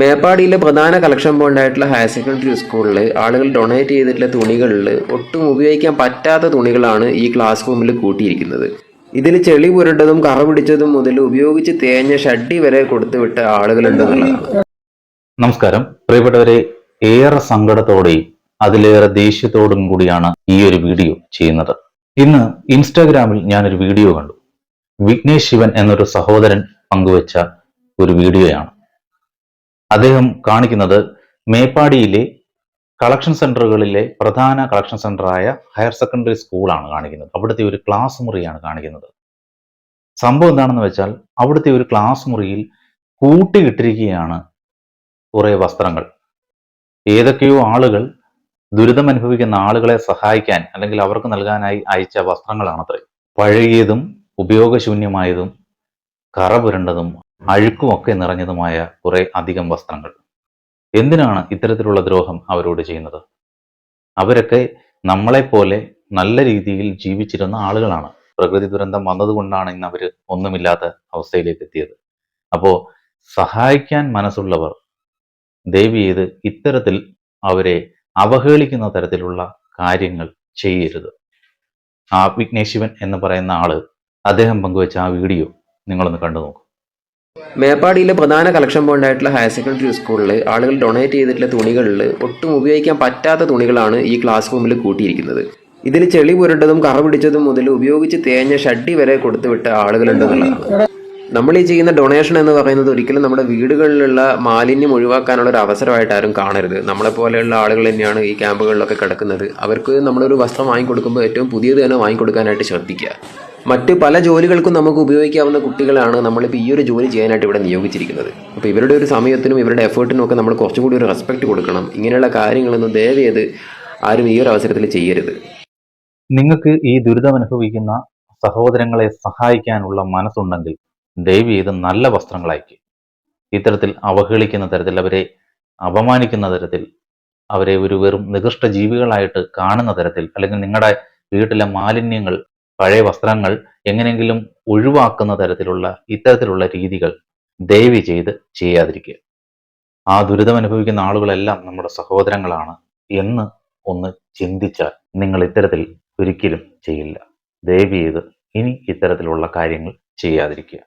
മേപ്പാടിയിലെ പ്രധാന collection point ആയിട്ടുള്ള higher secondary സ്കൂളിൽ ആളുകൾ ഡൊണേറ്റ് ചെയ്തിട്ടുള്ള തുണികളിൽ ഒട്ടും ഉപയോഗിക്കാൻ പറ്റാത്ത തുണികളാണ് ഈ ക്ലാസ് റൂമിൽ കൂട്ടിയിരിക്കുന്നത്. ഇതിൽ ചെളി പുരണ്ടതും കറ പിടിച്ചതും മുതൽ ഉപയോഗിച്ച് തേഞ്ഞ ഷഡ്ഡി വരെ കൊടുത്തുവിട്ട ആളുകളുണ്ടെന്നുള്ളതാണ് നമസ്കാരം. പ്രിയപ്പെട്ടവരെ ഏറെ സങ്കടത്തോടെയും അതിലേറെ ദേഷ്യത്തോടും കൂടിയാണ് ഈ ഒരു വീഡിയോ ചെയ്യുന്നത്. ഇന്ന് ഇൻസ്റ്റാഗ്രാമിൽ ഞാനൊരു വീഡിയോ കണ്ടു. വിഘ്നേഷ് ശിവൻ എന്നൊരു സഹോദരൻ പങ്കുവച്ച ഒരു വീഡിയോയാണ്. അദ്ദേഹം കാണിക്കുന്നത് മേപ്പാടിയിലെ കളക്ഷൻ സെന്ററുകളിലെ പ്രധാന കളക്ഷൻ സെന്ററായ ഹയർ സെക്കൻഡറി സ്കൂളാണ് കാണിക്കുന്നത്. അവിടുത്തെ ഒരു ക്ലാസ് മുറിയാണ് കാണിക്കുന്നത്. സംഭവം എന്താണെന്ന് വെച്ചാൽ അവിടുത്തെ ഒരു ക്ലാസ് മുറിയിൽ കൂട്ടിയിട്ടിരിക്കുകയാണ് കുറേ വസ്ത്രങ്ങൾ. ഏതൊക്കെയോ ആളുകൾ ദുരിതം അനുഭവിക്കുന്ന ആളുകളെ സഹായിക്കാൻ അല്ലെങ്കിൽ അവർക്ക് നൽകാനായി അയച്ച വസ്ത്രങ്ങളാണത്രേ. പഴകിയതും ഉപയോഗശൂന്യമായതും കറ പുരണ്ടതും അഴുക്കുമൊക്കെ നിറഞ്ഞതുമായ കുറെ അധികം വസ്ത്രങ്ങൾ. എന്തിനാണ് ഇത്തരത്തിലുള്ള ദ്രോഹം അവരോട് ചെയ്യുന്നത്? അവരൊക്കെ നമ്മളെപ്പോലെ നല്ല രീതിയിൽ ജീവിച്ചിരുന്ന ആളുകളാണ്. പ്രകൃതി ദുരന്തം വന്നതുകൊണ്ടാണ് ഇന്ന് അവർ ഒന്നുമില്ലാത്ത അവസ്ഥയിലേക്ക് എത്തിയത്. അപ്പോൾ സഹായിക്കാൻ മനസ്സുള്ളവർ ദേവി ചെയ്ത് ഇത്തരത്തിൽ അവരെ അവഹേളിക്കുന്ന തരത്തിലുള്ള കാര്യങ്ങൾ ചെയ്യരുത്. ആ വിഘ്നേശിവൻ എന്ന് പറയുന്ന ആൾ അദ്ദേഹം പങ്കുവച്ച ആ വീഡിയോ നിങ്ങളൊന്ന് കണ്ടു നോക്കൂ മേപ്പാടിയിലെ പ്രധാന കളക്ഷൻ പോയിന്റായിട്ടുള്ള ഹയർ സെക്കൻഡറി സ്കൂളിൽ ആളുകൾ ഡൊണേറ്റ് ചെയ്തിട്ടുള്ള തുണികളിൽ ഒട്ടും ഉപയോഗിക്കാൻ പറ്റാത്ത തുണികളാണ് ഈ ക്ലാസ് റൂമിൽ കൂട്ടിയിരിക്കുന്നത്. ഇതിൽ ചെളി പുരണ്ടതും കറ പിടിച്ചതും മുതൽ ഉപയോഗിച്ച് തേഞ്ഞ ഷഡ്ഡി വരെ കൊടുത്തുവിട്ട ആളുകളുണ്ടെന്നുള്ളതാണ് നമ്മൾ ഈ ചെയ്യുന്ന ഡൊണേഷൻ എന്ന് പറയുന്നത് ഒരിക്കലും നമ്മുടെ വീടുകളിലുള്ള മാലിന്യം ഒഴിവാക്കാനുള്ള ഒരു അവസരമായിട്ട് ആരും കാണരുത്. നമ്മളെ പോലെയുള്ള ആളുകൾ തന്നെയാണ് ഈ ക്യാമ്പുകളിലൊക്കെ കിടക്കുന്നത്. അവർക്ക് നമ്മളൊരു വസ്ത്രം വാങ്ങിക്കൊടുക്കുമ്പോൾ ഏറ്റവും പുതിയത് തന്നെ വാങ്ങിക്കൊടുക്കാനായിട്ട് ശ്രദ്ധിക്കുക. മറ്റ് പല ജോലികൾക്കും നമുക്ക് ഉപയോഗിക്കാവുന്ന കുട്ടികളാണ് നമ്മളിപ്പോൾ ഈ ഒരു ജോലി ചെയ്യാനായിട്ട് ഇവിടെ നിയോഗിച്ചിരിക്കുന്നത്. അപ്പോൾ ഇവരുടെ ഒരു സമയത്തിനും ഇവരുടെ എഫേർട്ടിനും ഒക്കെ നമ്മൾ കുറച്ചും കൂടി ഒരു റെസ്പെക്ട് കൊടുക്കണം. ഇങ്ങനെയുള്ള കാര്യങ്ങളൊന്നും ദയവ് ചെയ്ത് ആരും ഈ ഒരു അവസരത്തിൽ ചെയ്യരുത്. നിങ്ങൾക്ക് ഈ ദുരിതം അനുഭവിക്കുന്ന സഹോദരങ്ങളെ സഹായിക്കാനുള്ള മനസ്സുണ്ടെങ്കിൽ ദയവ് ചെയ്ത് നല്ല വസ്ത്രങ്ങൾ ഇത്തരത്തിൽ അവഹേളിക്കുന്ന തരത്തിൽ അവരെ അപമാനിക്കുന്ന തരത്തിൽ അവരെ ഒരു വെറും നികൃഷ്ട ജീവികളായിട്ട് കാണുന്ന തരത്തിൽ അല്ലെങ്കിൽ നിങ്ങളുടെ വീട്ടിലെ മാലിന്യങ്ങൾ പഴയ വസ്ത്രങ്ങൾ എങ്ങനെയെങ്കിലും ഒഴിവാക്കുന്ന തരത്തിലുള്ള ഇത്തരത്തിലുള്ള രീതികൾ ദയവ് ചെയ്ത് ചെയ്യാതിരിക്കുക. ആ ദുരിതം അനുഭവിക്കുന്ന ആളുകളെല്ലാം നമ്മുടെ സഹോദരങ്ങളാണ് എന്ന് ഒന്ന് ചിന്തിച്ചാൽ നിങ്ങൾ ഇത്തരത്തിൽ ഒരിക്കലും ചെയ്യില്ല. ദയവ് ചെയ്ത് ഇനി ഇത്തരത്തിലുള്ള കാര്യങ്ങൾ ചെയ്യാതിരിക്കുക.